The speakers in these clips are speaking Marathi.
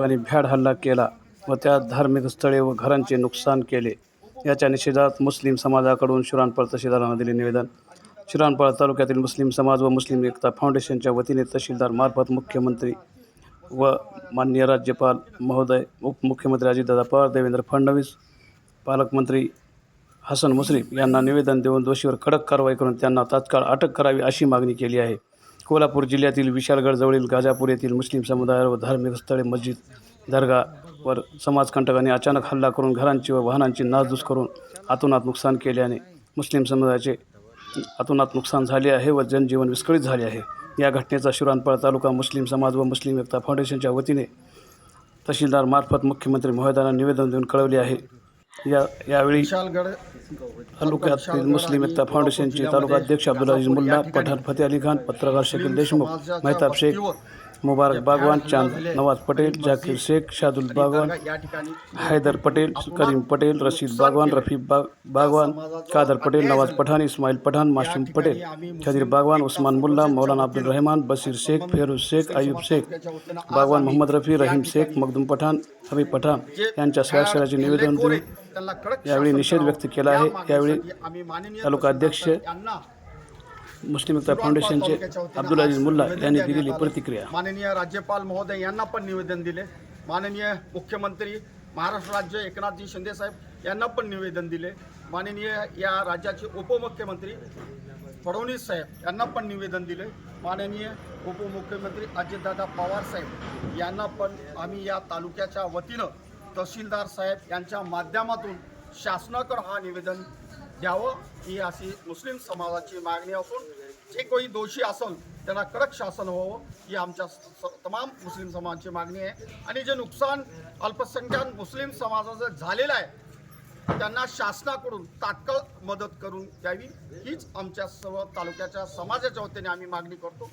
आणि भ्याड हल्ला केला व त्या धार्मिक स्थळे व घरांचे नुकसान केले. याच्या निषेधात मुस्लिम समाजाकडून शिराणपळ तहसीलदारांना दिले निवेदन. शिराणपाळ तालुक्यातील मुस्लिम समाज व मुस्लिम एकता फाउंडेशनच्या वतीने तहसीलदार मार्फत मुख्यमंत्री व माननीय राज्यपाल महोदय उपमुख्यमंत्री अजितदादा पवार देवेंद्र फडणवीस पालकमंत्री हसन मुश्रीफ यांना निवेदन देऊन दोषीवर कडक कारवाई करून त्यांना तात्काळ अटक करावी अशी मागणी केली आहे. कोल्हापूर जिल्ह्यातील विशाळगडजवळील गाजापूर येथील मुस्लिम समुदायावर व धार्मिक स्थळे मस्जिद दर्गावर समाजकंटकांनी अचानक हल्ला करून घरांची व वाहनांची नासधूस करून अतोनात नुकसान केल्याने मुस्लिम समुदायाचे अतोनात नुकसान झाले आहे व जनजीवन विस्कळीत झाले आहे. या घटनेचा शिराणपळ तालुका मुस्लिम समाज व मुस्लिम एकता फाउंडेशनच्या वतीने तहसीलदारमार्फत मुख्यमंत्री महोदयांना निवेदन देऊन कळवले आहे. या यावेळी तालुक्यातील मुस्लिम एकता फाउंडेशनचे तालुका अध्यक्ष अब्दुल अजीज मुल्ला पठाण फते अली खान पत्रकार शकील देशमुख मेहताब शेख मुबारक बागवान चांद नवाज पटेल जाकीर शेख शादुल बागवान हैदर पटेल करीम पटेल रशीद बागवान रफीक बाग बागवान कादर पटेल नवाज पठाण इस्माईल पठाण माशिम पटेल खदीर बागवान उस्मान मुल्ला मौलाना अब्दुल रहमान बशीर शेख फेरुज शेख अयूब शेख बागवान मोहम्मद रफी रहीम शेख मखदूम पठाण हबीब पठाण यांच्या स्वाक्षराचे निवेदन कडक यावेळी निषेध व्यक्त केला आहे. यावेळी तालुका अध्यक्ष मुस्लिम एकता फाउंडेशनचे अब्दुल अजीज मुल्ला यांनी दिलेली प्रतिक्रिया. माननीय राज्यपाल महोदय यांना पण निवेदन दिले. माननीय मुख्यमंत्री महाराष्ट्र राज्य एकनाथजी शिंदे साहेब यांना पण निवेदन दिले. माननीय या राज्याचे उपमुख्यमंत्री फडणवीस साहेब यांना पण निवेदन दिले. माननीय उपमुख्यमंत्री अजितदादा पवार साहेब यांना पण आम्ही या तालुक्याच्या वतीनं तहसीलदार साहेब यांच्या माध्यमातून शासनाकडं हा निवेदन द्यावं ही अशी मुस्लिम समाजाची मागणी असून जे कोणी दोषी असेल त्यांना कडक शासन व्हावं. ही आमच्या स- स- तमाम मुस्लिम समाजाची मागणी आहे. आणि जे नुकसान अल्पसंख्याक मुस्लिम समाजाचं झालेलं आहे त्यांना शासनाकडून तात्काळ मदत करून द्यावी हीच आमच्या सर्व तालुक्याच्या समाजाच्या वतीने आम्ही मागणी करतो.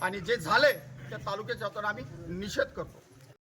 आणि जे झाले त्या तालुक्याच्या वतीने आम्ही निषेध करतो.